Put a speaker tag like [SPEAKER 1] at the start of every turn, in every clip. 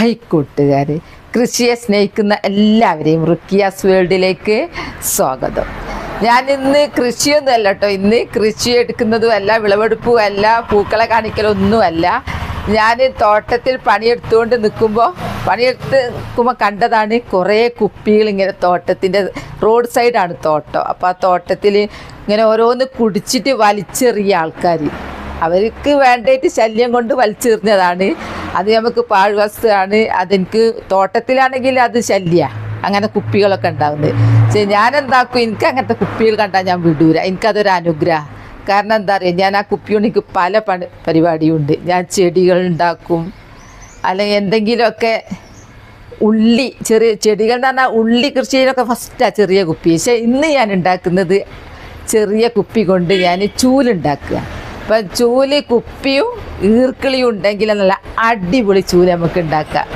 [SPEAKER 1] Hi കൂട്ടുകാർ കൃഷിയെ സ്നേഹിക്കുന്ന എല്ലാവരെയും റുക്കിയാസ് വേൾഡിലേക്ക് സ്വാഗതം. ഞാൻ ഇന്ന് കൃഷിയൊന്നും അല്ല കേട്ടോ. ഇന്ന് കൃഷി എടുക്കുന്നതും അല്ല വിളവെടുപ്പും അല്ല പൂക്കളെ കാണിക്കലൊന്നുമല്ല. ഞാൻ തോട്ടത്തിൽ പണിയെടുത്തുകൊണ്ട് നിൽക്കുമ്പോൾ പണിയെടുത്ത് നിൽക്കുമ്പോൾ കണ്ടതാണ് കുറേ കുപ്പികൾ ഇങ്ങനെ തോട്ടത്തിന്റെ റോഡ് സൈഡാണ് തോട്ടം. അപ്പോൾ ആ തോട്ടത്തിൽ ഇങ്ങനെ ഓരോന്ന് കുടിച്ചിട്ട് വലിച്ചെറിയ ആൾക്കാർ അവർക്ക് വേണ്ടിയിട്ട് ശല്യം കൊണ്ട് വലിച്ചെറിഞ്ഞതാണ്. അത് നമുക്ക് പാഴ്വസ്തുവാണ് അതെനിക്ക് തോട്ടത്തിലാണെങ്കിൽ അത് ശല്യ. അങ്ങനെ കുപ്പികളൊക്കെ ഉണ്ടാവുന്നത്. പക്ഷേ ഞാൻ എന്താക്കും എനിക്ക് അങ്ങനത്തെ കുപ്പികൾ കണ്ടാൽ ഞാൻ വിടൂല. എനിക്കതൊരു അനുഗ്രഹം. കാരണം എന്താ പറയുക ഞാൻ ആ കുപ്പി കൊണ്ട് എനിക്ക് പല പണി പരിപാടിയുണ്ട്. ഞാൻ ചെടികൾ ഉണ്ടാക്കും. അല്ലെങ്കിൽ എന്തെങ്കിലുമൊക്കെ ഉള്ളി ചെറിയ ചെടികൾ എന്ന് പറഞ്ഞാൽ ഉള്ളി കൃഷിയിലൊക്കെ ഫസ്റ്റാണ് ചെറിയ കുപ്പി. പക്ഷേ ഇന്ന് ഞാൻ ഉണ്ടാക്കുന്നത് ചെറിയ കുപ്പി കൊണ്ട് ഞാൻ ചൂലുണ്ടാക്കുക. അപ്പം ചൂൽ കുപ്പിയും ഈർക്കിളിയും ഉണ്ടെങ്കിൽ നല്ല അടിപൊളി ചൂൽ നമുക്ക് ഉണ്ടാക്കാം.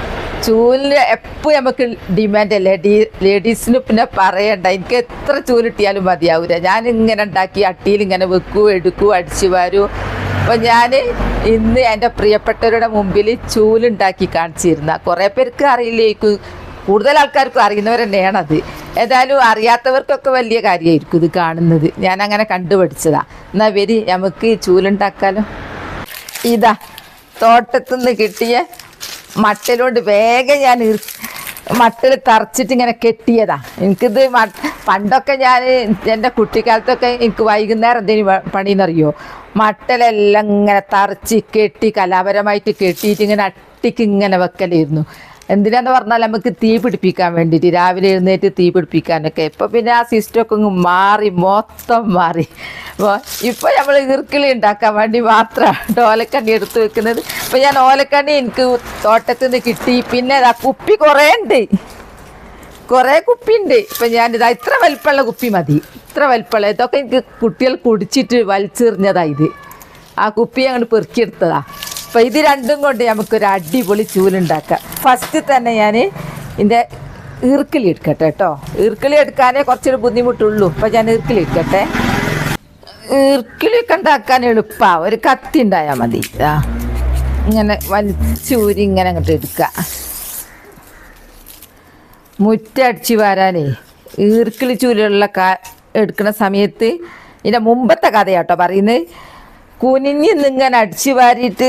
[SPEAKER 1] ചൂലിന് എപ്പോഴും നമുക്ക് ഡിമാൻഡ് അല്ലേ? ഡീ ലേഡീസിന് പിന്നെ പറയണ്ട. എനിക്ക് എത്ര ചൂലിട്ടിയാലും മതിയാവില്ല ഞാൻ ഇങ്ങനെ ഉണ്ടാക്കി അട്ടിയിൽ ഇങ്ങനെ വെക്കൂ എടുക്കൂ അടിച്ചു വരൂ. അപ്പം ഞാൻ ഇന്ന് എന്റെ പ്രിയപ്പെട്ടവരുടെ മുമ്പിൽ ചൂലുണ്ടാക്കി കാണിച്ചിരുന്ന. കുറേ പേർക്ക് അറിയില്ലേക്കും കൂടുതൽ ആൾക്കാർക്കും അറിയുന്നവർ തന്നെയാണത്. ഏതായാലും അറിയാത്തവർക്കൊക്കെ വലിയ കാര്യമായിരിക്കും ഇത് കാണുന്നത്. ഞാൻ അങ്ങനെ കണ്ടുപഠിച്ചതാ. എന്നാൽ വരി നമുക്ക് ചൂലുണ്ടാക്കാലോ. ഇതാ തോട്ടത്തു നിന്ന് കിട്ടിയ മട്ടലോണ്ട് വേഗം ഞാൻ മട്ടിൽ തറച്ചിട്ട് ഇങ്ങനെ കെട്ടിയതാ. എനിക്കിത് പണ്ടൊക്കെ ഞാൻ എന്റെ കുട്ടിക്കാലത്തൊക്കെ എനിക്ക് വൈകുന്നേരം എന്തെങ്കിലും പണിയെന്നറിയോ മട്ടലെല്ലാം ഇങ്ങനെ തറച്ച് കെട്ടി കലാപരമായിട്ട് കെട്ടിയിട്ട് ഇങ്ങനെ അട്ടിക്ക് ഇങ്ങനെ വെക്കലായിരുന്നു. എന്തിനാന്ന് പറഞ്ഞാൽ നമുക്ക് തീ പിടിപ്പിക്കാൻ വേണ്ടിയിട്ട്. രാവിലെ എഴുന്നേറ്റ് തീ പിടിപ്പിക്കാനൊക്കെ. ഇപ്പം പിന്നെ ആ സിസ്റ്റമൊക്കെ അങ്ങ് മാറി മൊത്തം മാറി. ഇപ്പോൾ നമ്മൾ ഈർക്കിളി ഉണ്ടാക്കാൻ വേണ്ടി മാത്രമാണ് ഓലക്കണ്ണി എടുത്ത് വെക്കുന്നത്. അപ്പോൾ ഞാൻ ഓലക്കണ്ണി എനിക്ക് തോട്ടത്തിൽ നിന്ന് കിട്ടി. പിന്നെ ആ കുപ്പി കുറേ ഉണ്ട്. കുറേ കുപ്പിയുണ്ട് ഇപ്പം ഞാനിതാ ഇത്ര വലിപ്പമുള്ള കുപ്പി മതി. ഇത്ര വലിപ്പമുള്ള ഇതൊക്കെ എനിക്ക് കുട്ടികൾ കുടിച്ചിട്ട് വലിച്ചെറിഞ്ഞതാണ് ഇത്. ആ കുപ്പി അങ്ങോട്ട് പെറുക്കിയെടുത്തതാ അപ്പം ഇത് രണ്ടും കൊണ്ട് നമുക്കൊരു അടിപൊളി ചൂലുണ്ടാക്കാം. ഫസ്റ്റ് തന്നെ ഞാൻ ഇതിന്റെ ഈർക്കിളി എടുക്കട്ടെ കേട്ടോ ഈർക്കിളി എടുക്കാനേ കുറച്ചൊരു ബുദ്ധിമുട്ടുള്ളൂ. അപ്പം ഞാൻ ഈർക്കിളി എടുക്കട്ടെ. ഈർക്കിളിയൊക്കെ ഉണ്ടാക്കാൻ എളുപ്പമാണ് ഒരു കത്തി ഉണ്ടായാൽ മതി. ആ ഇങ്ങനെ വലിച്ചൂരി ഇങ്ങനെ അങ്ങോട്ട് എടുക്കുക മുറ്റടിച്ച് വരാനേ. ഈർക്കിളി ചൂലുള്ള കാ എടുക്കുന്ന സമയത്ത് ഇതിന്റെ മുമ്പത്തെ കഥയാട്ടോ പറയുന്നത്. കുനിഞ്ഞ് നിങ്ങനെ അടിച്ചു വാരിയിട്ട്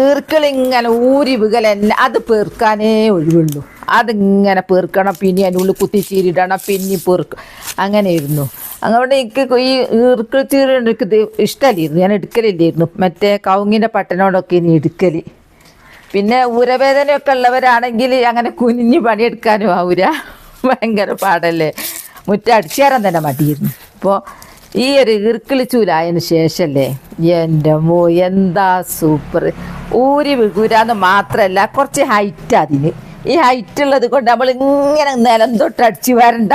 [SPEAKER 1] ഈർക്കളിങ്ങനെ ഊരി വികലെന്നെ അത് പേർക്കാനേ ഒഴിവുള്ളൂ. അതിങ്ങനെ പേർക്കണം പിന്നെ അതിനുള്ളിൽ കുത്തിച്ചീരിടണം പിന്നെ പേർക്കും അങ്ങനെയായിരുന്നു. അങ്ങനെ എനിക്ക് ഈ ഈർക്കിളി ചീര എടുക്കുന്നത് ഇഷ്ടമല്ലായിരുന്നു. ഞാൻ എടുക്കലില്ലായിരുന്നു. മറ്റേ കവുങ്ങിന്റെ പട്ടനോടൊക്കെ ഇനി എടുക്കൽ പിന്നെ ഊരവേദനയൊക്കെ ഉള്ളവരാണെങ്കിൽ അങ്ങനെ കുനിഞ്ഞ് പണിയെടുക്കാനും ആവൂല. ഭയങ്കര പാടല്ലേ. മുറ്റം അടിച്ചേരാൻ തന്നെ മടിയിരുന്നു അപ്പോൾ ഈ ഒരു ഇറുക്കിളിച്ചൂലായതിനു ശേഷമല്ലേ എന്റെ മോ എന്താ സൂപ്പർ ഊരി വികുരാന്ന് മാത്രമല്ല കുറച്ച് ഹൈറ്റ് അതിന്. ഈ ഹൈറ്റ് ഉള്ളത് കൊണ്ട് നമ്മൾ ഇങ്ങനെ നിലം തൊട്ട് അടിച്ചു വരണ്ട.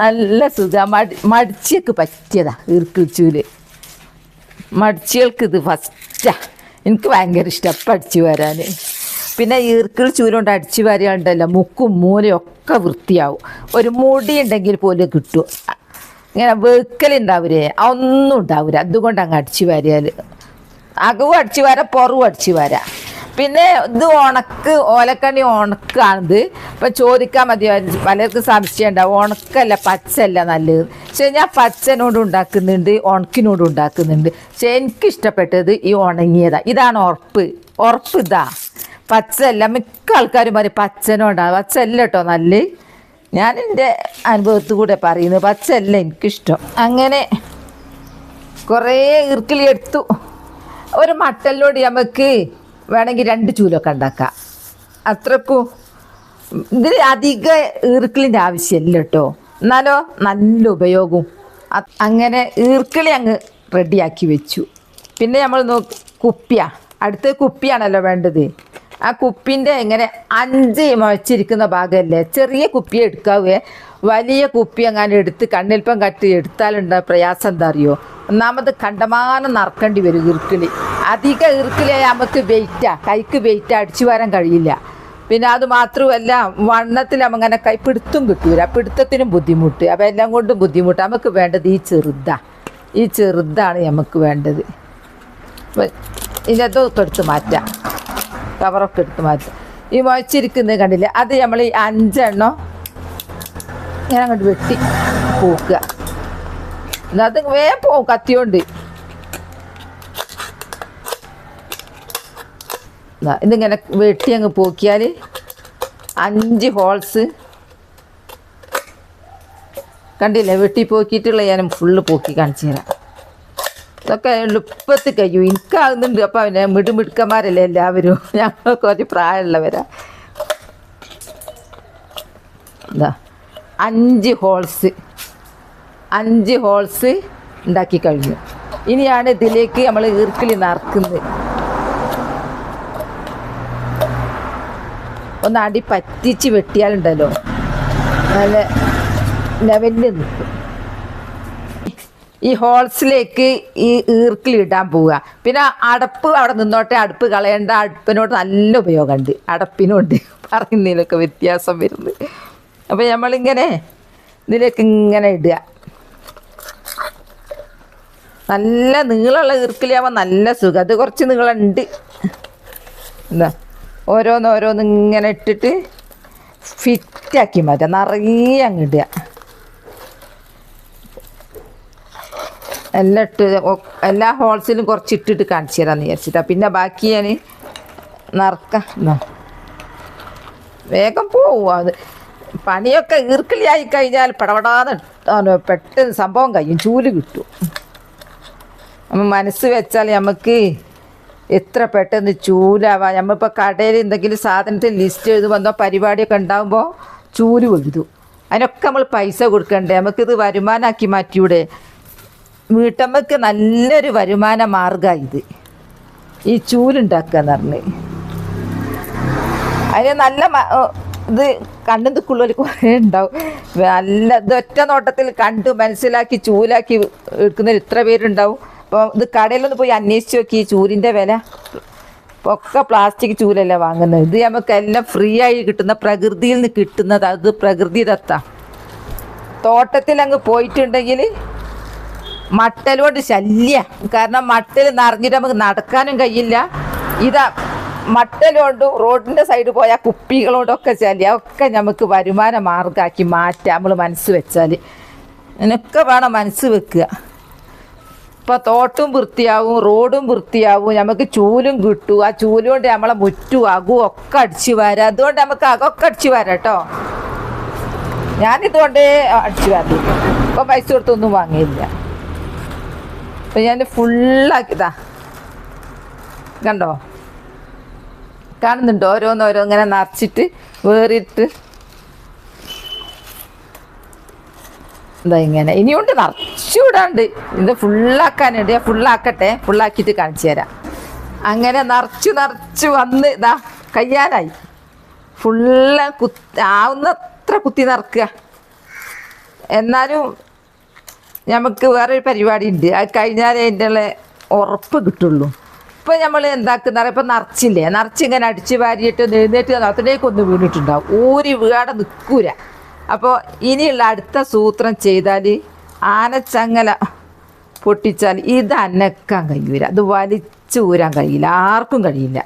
[SPEAKER 1] നല്ല സുഖം. മടി മടിച്ചൊക്കെ പറ്റിയതാ ഇറുക്കിളിച്ചൂൽ മടിച്ചുകൾക്ക് ഇത് ഫസ്റ്റാ എനിക്ക് ഭയങ്കര ഇഷ്ടം അപ്പം അടിച്ചു വരാൻ പിന്നെ ഈർക്കിൾ ചൂലുകൊണ്ട് അടിച്ചു വരാണ്ടല്ലോ മുക്കും മൂലയും ഒക്കെ വൃത്തിയാവും. ഒരു മുടി ഉണ്ടെങ്കിൽ പോലും കിട്ടും. ഇങ്ങനെ വെക്കലുണ്ടാവൂലേ? ഒന്നും ഉണ്ടാവില്ല അതുകൊണ്ട് അങ്ങ് അടിച്ചു വാരിയാൽ. അകവും അടിച്ചു വാര പുറവും അടിച്ചു വാര. പിന്നെ ഇത് ഉണക്ക് ഓലക്കണ്ണി ഉണക്കാണിത്. ഇപ്പം ചോദിക്കാൻ മതി പലർക്കും സംശയം ഉണ്ടാവും. ഉണക്കല്ല പച്ചല്ല നല്ലത്. പക്ഷേ ഞാൻ പച്ചനോട് ഉണ്ടാക്കുന്നുണ്ട് ഉണക്കിനോട് ഉണ്ടാക്കുന്നുണ്ട്. പക്ഷെ എനിക്കിഷ്ടപ്പെട്ടത് ഈ ഉണങ്ങിയതാ. ഇതാണ് ഉറപ്പ്. ഉറപ്പ് ഇതാ. പച്ചല്ല മിക്ക ആൾക്കാരും പറയും പച്ചനോണ്ടാ പച്ചല്ല കേട്ടോ നല്ല ഞാൻ എന്റെ അനുഭവത്തിൽ കൂടെ പറയുന്നത് പച്ചല്ല എനിക്കിഷ്ടം. അങ്ങനെ കുറേ ഇർക്കിളി എടുത്തു. ഒരു മട്ടലിനോട് നമുക്ക് വേണമെങ്കിൽ രണ്ട് ചൂലൊക്കെ ഉണ്ടാക്കാം. അത്രക്കും ഇതിന് അധിക ഈർക്കിളിന്റെ ആവശ്യമില്ല കേട്ടോ എന്നാലോ നല്ല ഉപയോഗവും. അങ്ങനെ ഈർക്കിളി അങ്ങ് റെഡിയാക്കി വെച്ചു. പിന്നെ നമ്മൾ നോക്ക് കുപ്പിയ. അടുത്ത കുപ്പിയാണല്ലോ വേണ്ടത്. ആ കുപ്പിന്റെ ഇങ്ങനെ അഞ്ച് മുഴച്ചിരിക്കുന്ന ഭാഗമല്ലേ ചെറിയ കുപ്പി എടുക്കാവേ. വലിയ കുപ്പി അങ്ങനെ എടുത്ത് കണ്ണിൽപ്പം കട്ടി എടുത്താലുണ്ട പ്രയാസം എന്താ അറിയോ? ഒന്നാമത് കണ്ടമാനം നറക്കേണ്ടി വരും ഇറുക്കിളി അധികം ഇറുക്കിളിയായി നമുക്ക് വെയിറ്റാ. കൈക്ക് വെയിറ്റ്. അടിച്ചു വരാൻ കഴിയില്ല. പിന്നെ അത് മാത്രമല്ല വണ്ണത്തിൽ അങ്ങനെ കൈ പിടുത്തും കിട്ടൂല. പിടുത്തത്തിനും ബുദ്ധിമുട്ട്. അപ്പം എല്ലാം കൊണ്ടും ബുദ്ധിമുട്ട്. നമുക്ക് വേണ്ടത് ഈ ചെറുതാ. ഈ ചെറുതാണ് നമുക്ക് വേണ്ടത്. ഇനി ഇതിനകത്തൊക്കെ എടുത്ത് മാറ്റാം. കവറൊക്കെ എടുത്ത് മാറ്റും. ഈ മുഴച്ചിരിക്കുന്നത് കണ്ടില്ലേ? അത് നമ്മൾ ഈ അഞ്ചെണ്ണം ഇങ്ങനെ അങ്ങോട്ട് വെട്ടി പോക്കുക. അത് വേ പോവും കത്തിയോണ്ട്. ഇതിങ്ങനെ വെട്ടി അങ്ങ് പോക്കിയാൽ അഞ്ച് ഹോൾസ്. കണ്ടില്ലേ? വെട്ടി പോക്കിയിട്ടുള്ള ഞാൻ ഫുള്ള് പോക്കി കാണിച്ചു തരാം. ഇതൊക്കെ എളുപ്പത്തിൽ കഴിയും എനിക്കാകുന്നുണ്ട്. അപ്പം അവനെ മിടുമിടുക്കന്മാരല്ലേ എല്ലാവരും? ഞങ്ങൾ കുറച്ച് പ്രായമുള്ളവരാ. എന്താ അഞ്ച് ഹോൾസ് അഞ്ച് ഹോൾസ് ഉണ്ടാക്കി കഴിഞ്ഞു. ഇനിയാണ് ഇതിലേക്ക് നമ്മൾ ഈർക്കിളി നറുക്കുന്നത്. ഒന്ന് അടി പറ്റിച്ച് വെട്ടിയാലുണ്ടല്ലോ. നല്ല ലെവലിൽ നിൽക്കും. ഈ ഹോൾസിലേക്ക് ഈ ഈർക്കിൽ ഇടാൻ പോവുക. പിന്നെ അടപ്പ് അവിടെ നിന്നോട്ടെ അടുപ്പ് കളയേണ്ട അടുപ്പിനോട് നല്ല ഉപയോഗമുണ്ട്. അടപ്പിനുണ്ട് പറയുന്നതിലൊക്കെ വ്യത്യാസം വരുന്നത് അപ്പോൾ നമ്മളിങ്ങനെ ഇതിലേക്ക് ഇങ്ങനെ ഇടുക. നല്ല നീളമുള്ള ഈർക്കിലാവുമ്പോൾ നല്ല സുഖം. അത് കുറച്ച് നീളമുണ്ട്. എന്താ? ഓരോന്ന് ഓരോന്ന് ഇങ്ങനെ ഇട്ടിട്ട് ഫിറ്റാക്കി മാറ്റാം നിറയെ അങ്ങ് എല്ലാം ഇട്ട് എല്ലാ ഹോൾസിലും കുറച്ച് ഇട്ടിട്ട് കാണിച്ചു തരാമെന്ന് വിചാരിച്ചിട്ടാ. പിന്നെ ബാക്കി ഞാൻ നറുക്കാം. വേഗം പോവും അത്. പണിയൊക്കെ ഈർക്കിളിയായി കഴിഞ്ഞാൽ പടപടാന്ന് പെട്ടെന്ന് സംഭവം കഴിയും. ചൂൽ കിട്ടും. നമ്മൾ മനസ്സ് വെച്ചാൽ നമുക്ക് എത്ര പെട്ടെന്ന് ചൂലാവാം. നമ്മളിപ്പോൾ കടയിൽ എന്തെങ്കിലും സാധനത്തിന് ലിസ്റ്റ് എഴുതി വന്നോ പരിപാടിയൊക്കെ ഉണ്ടാകുമ്പോൾ ചൂൽ എഴുതും അതിനൊക്കെ നമ്മൾ പൈസ കൊടുക്കണ്ടേ? നമുക്കിത് വരുമാനമാക്കി മാറ്റിയൂടെ? വീട്ടമ്മക്ക് നല്ലൊരു വരുമാന മാർഗമാണ് ഇത്. ഈ ചൂലുണ്ടാക്കുക എന്ന് പറഞ്ഞ്. അതിന് നല്ല ഇത് കണ്ണും തുക്കുള്ളവർ കുറേ ഉണ്ടാവും. നല്ല ഇത് ഒറ്റ നോട്ടത്തിൽ കണ്ടു മനസ്സിലാക്കി ചൂലാക്കി എടുക്കുന്നവർ ഇത്ര പേരുണ്ടാവും. അപ്പോൾ ഇത് കടയിലൊന്ന് പോയി അന്വേഷിച്ച് നോക്കി ഈ ചൂലിന്റെ വില. ഒക്കെ പ്ലാസ്റ്റിക് ചൂലല്ല വാങ്ങുന്നത്. ഇത് നമുക്ക് എല്ലാം ഫ്രീ ആയി കിട്ടുന്ന പ്രകൃതിയിൽ നിന്ന് കിട്ടുന്നത്. അത് പ്രകൃതിദത്ത തോട്ടത്തിൽ അങ്ങ് പോയിട്ടുണ്ടെങ്കിൽ മട്ടലോട് ശല്യ. കാരണം മട്ടൽ നിറഞ്ഞിട്ട് നമുക്ക് നടക്കാനും കഴിയില്ല. ഇതാ മട്ടലോണ്ട് റോഡിന്റെ സൈഡ് പോയ കുപ്പികളോടൊക്കെ ശല്യ. ഒക്കെ നമുക്ക് വരുമാന മാർഗമാക്കി മാറ്റാം നമ്മൾ മനസ്സ് വെച്ചാൽ ഇതിനൊക്കെ വേണം മനസ്സ് വെക്കുക. ഇപ്പോൾ തോട്ടും വൃത്തിയാവും റോഡും വൃത്തിയാവും നമുക്ക് ചൂലും കിട്ടും. ആ ചൂൽ കൊണ്ട് നമ്മളെ മുറ്റും അകും ഒക്കെ അടിച്ചു വരാം. അതുകൊണ്ട് നമുക്ക് അകൊക്കെ അടിച്ചു വരാം കേട്ടോ. ഞാനിതുകൊണ്ട് അടിച്ചു വരലില്ല ഇപ്പം പൈസ കൊടുത്തൊന്നും വാങ്ങിയില്ല. അപ്പം ഞാൻ ഫുള്ളാക്കി ഇതാ കണ്ടോ? കാണുന്നുണ്ടോ? ഓരോന്നോരോ ഇങ്ങനെ നിറച്ചിട്ട് വേറിട്ട്. എന്താ ഇങ്ങനെ. ഇനിയുണ്ട് നിറച്ചുവിടാണ്ട്. ഇത് ഫുള്ളാക്കാനുണ്ട് ഞാൻ ഫുള്ളാക്കട്ടെ ഫുള്ളാക്കിയിട്ട് കാണിച്ചു തരാം. അങ്ങനെ നിറച്ചു നിറച്ച് വന്ന് ഇതാ കയ്യാനായി ഫുള്ള് കുത്തി ആവുന്നത്ര കുത്തി നിറക്കുക? എന്നാലും നമുക്ക് വേറൊരു പരിപാടി ഉണ്ട് അത് കഴിഞ്ഞാലേ അതിന്റെ ഉറപ്പ് കിട്ടുള്ളൂ. ഇപ്പം നമ്മൾ എന്താക്കുന്ന ഇപ്പം നിറച്ചില്ലേ? നിറച്ച് ഇങ്ങനെ അടിച്ച് വാരിയിട്ട് എഴുന്നേറ്റ് അതിലേക്ക് ഒന്ന് വീണിട്ടുണ്ടാവും. ഊരി വീടെ നിൽക്കൂല അപ്പോൾ ഇനിയുള്ള അടുത്ത സൂത്രം ചെയ്താൽ ആനച്ചങ്ങല പൊട്ടിച്ചാൽ ഇത് അനക്കാൻ കഴിയൂല. അത് വലിച്ചു ഊരാൻ കഴിയില്ല. ആർക്കും കഴിയില്ല.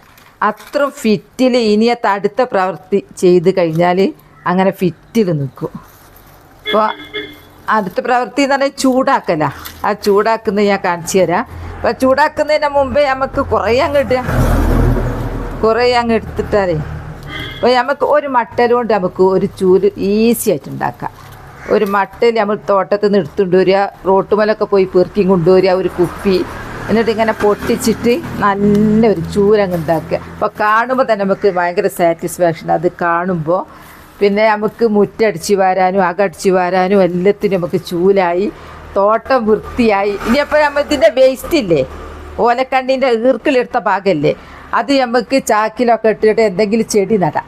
[SPEAKER 1] അത്ര ഫിറ്റിൽ ഇനിയത്തെ അടുത്ത പ്രവൃത്തി ചെയ്ത് കഴിഞ്ഞാൽ അങ്ങനെ ഫിറ്റിൽ നിൽക്കും. അപ്പോൾ അടുത്ത പ്രവൃത്തി എന്ന് പറഞ്ഞാൽ ചൂടാക്കല. ആ ചൂടാക്കുന്ന ഞാൻ കാണിച്ചു തരാം. അപ്പോൾ ചൂടാക്കുന്നതിന് മുമ്പേ നമുക്ക് കുറേ അങ്ങ് ഇടുക കുറേ അങ്ങ് എടുത്തിട്ടാലേ. അപ്പോൾ നമുക്ക് ഒരു മട്ടൽ കൊണ്ട് നമുക്ക് ഒരു ചൂൽ ഈസി ആയിട്ട് ഉണ്ടാക്കാം. ഒരു മട്ടൽ നമ്മൾ തോട്ടത്തിൽ നിന്ന് എടുത്തുകൊണ്ട് വരിക റോട്ടുമലൊക്കെ പോയി പെറുക്കിയും കൊണ്ടുവരിക ഒരു കുപ്പി. എന്നിട്ട് ഇങ്ങനെ പൊട്ടിച്ചിട്ട് നല്ലൊരു ചൂരങ്ങ് ഉണ്ടാക്കുക. അപ്പോൾ കാണുമ്പോൾ തന്നെ നമുക്ക് ഭയങ്കര സാറ്റിസ്ഫാക്ഷൻ അത് കാണുമ്പോൾ പിന്നെ നമുക്ക് മുറ്റടിച്ച് വാരാനും അകടിച്ച് വാരാനും എല്ലാത്തിനും നമുക്ക് ചൂലായി തോട്ടം വൃത്തിയായി. ഇനിയപ്പോൾ നമ്മൾ ഇതിന്റെ വേസ്റ്റ് ഇല്ലേ? ഓലക്കണ്ണിന്റെ ഈർക്കിലെടുത്ത ഭാഗമല്ലേ അത് നമുക്ക് ചാക്കിലൊക്കെ ഇട്ടിട്ട് എന്തെങ്കിലും ചെടി നടാം.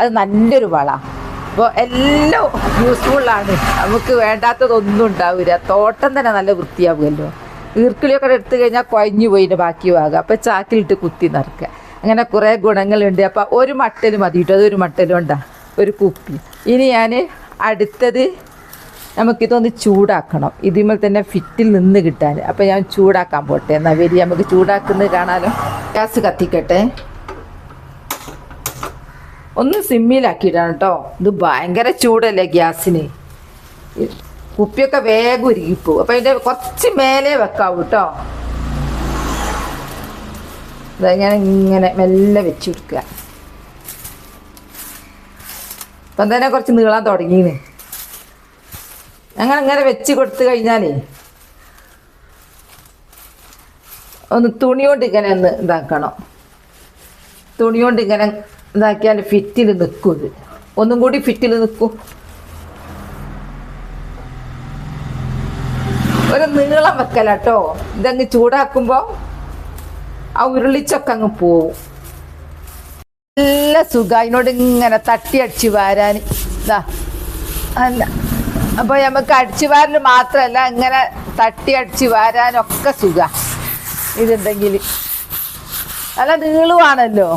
[SPEAKER 1] അത് നല്ലൊരു വളമാണ് അപ്പോൾ എല്ലാം യൂസ്ഫുള്ളാണ് നമുക്ക് വേണ്ടാത്തതൊന്നും ഉണ്ടാവില്ല തോട്ടം തന്നെ നല്ല വൃത്തിയാവുമല്ലോ. ഈർക്കിളിയൊക്കെ എടുത്തു കഴിഞ്ഞാൽ കുഴഞ്ഞു പോയിന്റെ ബാക്കി ഭാഗം അപ്പോൾ ചാക്കിലിട്ട് കുത്തി നിറക്കുക. അങ്ങനെ കുറേ ഗുണങ്ങളുണ്ട്. അപ്പോൾ ഒരു മട്ടൽ മതി കേട്ടോ. അതൊരു മട്ടലും ഉണ്ടാ? ഒരു കുപ്പി. ഇനി ഞാൻ അടുത്തത് നമുക്കിതൊന്ന് ചൂടാക്കണം. ഇതിമേൽ തന്നെ ഫിറ്റിൽ നിന്ന് കിട്ടാൻ. അപ്പോൾ ഞാൻ ചൂടാക്കാൻ പോട്ടെ. എന്നാൽ വരി നമുക്ക് ചൂടാക്കുന്നത് കാണാലോ. ഗ്യാസ് കത്തിക്കട്ടെ. ഒന്ന് സിമ്മിലാക്കിയിട്ടാണ് കേട്ടോ ഇത് ഭയങ്കര ചൂടല്ലേ ഗ്യാസിന്. കുപ്പിയൊക്കെ വേഗം ഉരുകിപ്പോവും. അപ്പം അതിന്റെ കുറച്ച് മേലെ വെക്കാവൂ കേട്ടോ ഇതങ്ങനെ ഇങ്ങനെ മെല്ലെ വെച്ചു കൊടുക്കുക. ഇപ്പം തന്നെ കുറച്ച് നീളാൻ തുടങ്ങിയെന്ന് അങ്ങനെ അങ്ങനെ വെച്ച് കൊടുത്തു കഴിഞ്ഞാലേ ഒന്ന് തുണി കൊണ്ട് ഇങ്ങനെ ഒന്ന് ഇതാക്കണം. തുണി ഇങ്ങനെ ഇതാക്കിയാൽ ഫിറ്റിൽ നിൽക്കും ഇത്. ഒന്നും കൂടി ഫിറ്റിൽ നിൽക്കും. ഒരു നീളം വെക്കലാട്ടോ. ഇതങ്ങ് ചൂടാക്കുമ്പോൾ ആ ഉരുളിച്ചൊക്കെ അങ്ങ് പോവും. നല്ല സുഖം. അതിനോട് ഇങ്ങനെ തട്ടി അടിച്ചു വാരാൻ ഇതാ അല്ല. അപ്പോൾ നമുക്ക് അടിച്ചു വാരൽ മാത്രമല്ല ഇങ്ങനെ തട്ടി അടിച്ചു വാരാനൊക്കെ സുഖ. ഇതുണ്ടെങ്കിൽ നല്ല നീളുവാണല്ലോ.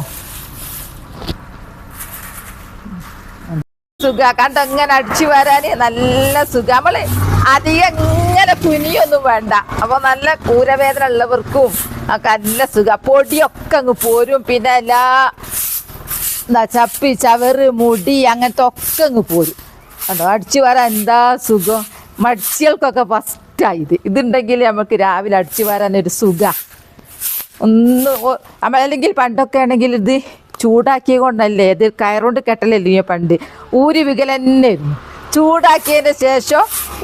[SPEAKER 1] സുഖ. കണ്ട ഇങ്ങനെ അടിച്ചു വരാൻ നല്ല സുഖ. നമ്മൾ അധികം ഇങ്ങനെ കുനിയൊന്നും വേണ്ട. അപ്പൊ നല്ല കൂരവേദന ഉള്ളവർക്കും ഒക്കെ നല്ല സുഖ. പൊടിയൊക്കെ അങ്ങ് പോരും. പിന്നെ എല്ലാ എന്താ ചപ്പി ചവറ് മുടി അങ്ങനത്തെ ഒക്കെ അങ്ങ് പോരും. കണ്ടോ? അടിച്ചു വരാൻ എന്താ സുഖം? മടിച്ചികൾക്കൊക്കെ ഫസ്റ്റായി ഇത്. ഇതുണ്ടെങ്കിൽ നമുക്ക് രാവിലെ അടിച്ചു വരാൻ ഒരു സുഖ. ഒന്ന് അല്ലെങ്കിൽ പണ്ടൊക്കെ ആണെങ്കിൽ ഇത് ചൂടാക്കിയ കൊണ്ടല്ലേ? ഇത് കയറുകൊണ്ട് കെട്ടലല്ലേ പണ്ട്? ഊരി വികൽ തന്നെയായിരുന്നു ചൂടാക്കിയതിന് ശേഷം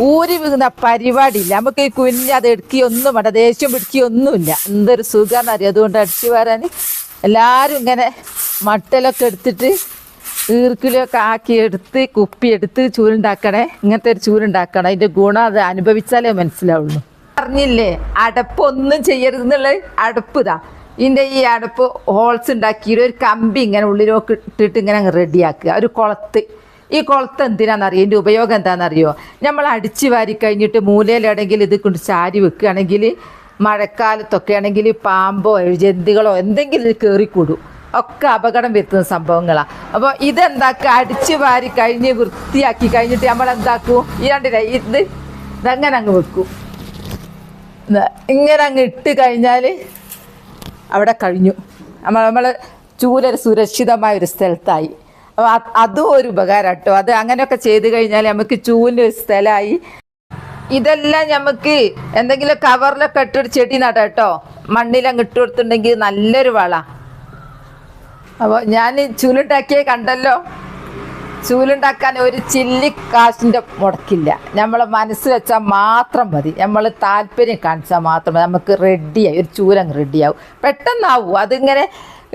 [SPEAKER 1] ഊരി വികുന്ന പരിപാടിയില്ല. നമുക്ക് ഈ കുഞ്ഞ് അത് എടുക്കുകയൊന്നും വേണ്ട ദേഷ്യം പിടിക്കുകയൊന്നുമില്ല. എന്തൊരു സുഖം എന്നറിയാം അതുകൊണ്ട് അടിച്ചു വരാൻ എല്ലാവരും ഇങ്ങനെ മട്ടലൊക്കെ എടുത്തിട്ട് ഈർക്കിലൊക്കെ ആക്കി എടുത്ത് കുപ്പി എടുത്ത് ചൂരുണ്ടാക്കണേ ഇങ്ങനത്തെ ഒരു ചൂരുണ്ടാക്കണം അതിന്റെ ഗുണം അത് അനുഭവിച്ചാലേ മനസ്സിലാവുള്ളൂ. പറഞ്ഞില്ലേ അടപ്പ് ഒന്നും ചെയ്യരുത് എന്നുള്ളത് അടപ്പ് ഇതാ. ഇതിന്റെ ഈ അടപ്പ് ഹോൾസ് ഉണ്ടാക്കിയിട്ട് ഒരു കമ്പി ഇങ്ങനെ ഉള്ളിലേക്ക് ഇട്ടിട്ട് ഇങ്ങനെ റെഡിയാക്കുക. ഒരു കുളത്ത്. ഈ കുളത്ത് എന്തിനാണെന്നറിയോ? ഇതിന്റെ ഉപയോഗം എന്താണെന്നറിയോ? നമ്മൾ അടിച്ചു വാരി കഴിഞ്ഞിട്ട് മൂലയിലാണെങ്കിൽ ഇത് കൊണ്ട് ചാരി വെക്കുകയാണെങ്കിൽ മഴക്കാലത്തൊക്കെ ആണെങ്കിൽ പാമ്പോ ജന്തുക്കളോ എന്തെങ്കിലും കയറിക്കൂടും ഒക്കെ അപകടം വരുത്തുന്ന സംഭവങ്ങളാണ് അപ്പോൾ ഇതെന്താക്കുക അടിച്ചു വാരി കഴിഞ്ഞ് വൃത്തിയാക്കി കഴിഞ്ഞിട്ട് നമ്മൾ എന്താക്കും ഈ രണ്ടില്ല ഇത് ഇതങ്ങനെ അങ്ങ് വെക്കും. ഇങ്ങനെ അങ്ങ് ഇട്ട് കഴിഞ്ഞാൽ അവിടെ കഴിഞ്ഞു. നമ്മൾ നമ്മൾ ചൂലൊരു സുരക്ഷിതമായ ഒരു സ്ഥലത്തായി. അപ്പോൾ അതും ഒരു ഉപകാരം കേട്ടോ അത് അങ്ങനെയൊക്കെ ചെയ്ത് കഴിഞ്ഞാൽ നമുക്ക് ചൂലിന്റെ ഒരു സ്ഥലമായി ഇതെല്ലാം നമുക്ക് എന്തെങ്കിലും കവറിലൊക്കെ ഇട്ടൊരു ചെടി നടാം കേട്ടോ. മണ്ണിലങ്ങ് ഇട്ട് നല്ലൊരു വള. അപ്പോൾ ഞാൻ ചൂലുണ്ടാക്കിയേ കണ്ടല്ലോ. ചൂലുണ്ടാക്കാൻ ഒരു ചില്ലി കാശിന്റെ മുടക്കില്ല. നമ്മളെ മനസ്സ് വെച്ചാൽ മാത്രം മതി. നമ്മൾ താല്പര്യം കാണിച്ചാൽ മാത്രം മതി. നമുക്ക് റെഡിയായി ഒരു ചൂലങ്ങ് റെഡിയാവും പെട്ടെന്നാവും. അതിങ്ങനെ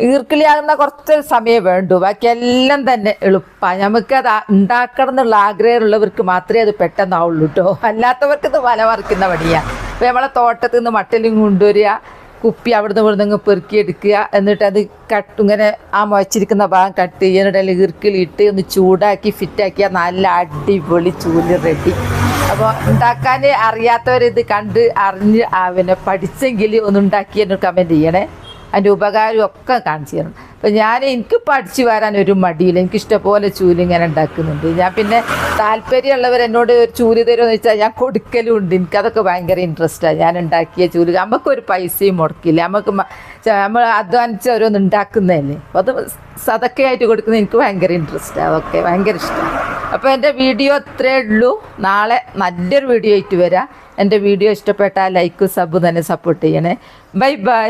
[SPEAKER 1] ഈർക്കിളിയാകുന്ന കുറച്ച് സമയം വേണ്ടു. ബാക്കി എല്ലാം തന്നെ എളുപ്പമാണ് നമുക്ക് അത് ഉണ്ടാക്കണം എന്നുള്ള ആഗ്രഹമുള്ളവർക്ക് മാത്രമേ അത് പെട്ടെന്നാവുള്ളൂ കേട്ടോ അല്ലാത്തവർക്ക് ഇത് വല മറിക്കുന്ന പണിയാണ് അപ്പോൾ നമ്മളെ തോട്ടത്തിൽ നിന്ന് മട്ടലും കൊണ്ടുവരിക കുപ്പി അവിടുന്ന് ഇവിടുന്ന് പെറുക്കിയെടുക്കുക എന്നിട്ട് അത് കട്ട് ഇങ്ങനെ ആ മുഴച്ചിരിക്കുന്ന ഭാഗം കട്ട് ചെയ്യുക എന്നിട്ട് അതിൽ ഇറുക്കിലിട്ട് ഒന്ന് ചൂടാക്കി ഫിറ്റാക്കിയാൽ നല്ല അടിപൊളി ചൂൽ റെഡി അപ്പോൾ ഉണ്ടാക്കാൻ അറിയാത്തവരിത് കണ്ട് അറിഞ്ഞ് പിന്നെ പഠിച്ചെങ്കിൽ ഒന്ന് ഉണ്ടാക്കി എന്നൊരു കമന്റ് ചെയ്യണേ. അതിന്റെ ഉപകാരം ഒക്കെ കാണിച്ചു തരണം. അപ്പം ഞാൻ എനിക്ക് പഠിച്ചു വരാൻ ഒരു മടിയില്ല. എനിക്ക് ഇഷ്ടംപോലെ ചൂൽ ഇങ്ങനെ ഉണ്ടാക്കുന്നുണ്ട്. ഞാൻ പിന്നെ താല്പര്യമുള്ളവർ എന്നോട് ഒരു ചൂൽ തരുമെന്ന് വെച്ചാൽ ഞാൻ കൊടുക്കലും ഉണ്ട് എനിക്കതൊക്കെ ഭയങ്കര ഇൻട്രസ്റ്റാണ് ഞാൻ ഉണ്ടാക്കിയ ചൂൽ. നമുക്കൊരു പൈസയും മുടക്കില്ല. നമുക്ക് നമ്മൾ അധ്വാനിച്ച് ഓരോന്ന് ഉണ്ടാക്കുന്നതല്ലേ? അപ്പോൾ അത് സതക്കയായിട്ട് കൊടുക്കുന്നത് എനിക്ക് ഭയങ്കര ഇൻട്രസ്റ്റാണ് അതൊക്കെ ഭയങ്കര ഇഷ്ടമാണ്. അപ്പോൾ എന്റെ വീഡിയോ അത്രേ ഉള്ളൂ. നാളെ നല്ലൊരു വീഡിയോ ആയിട്ട് വരാം. എന്റെ വീഡിയോ ഇഷ്ടപ്പെട്ടാൽ ലൈക്കും സബ് തന്നെ സപ്പോർട്ട് ചെയ്യണേ. Bye bye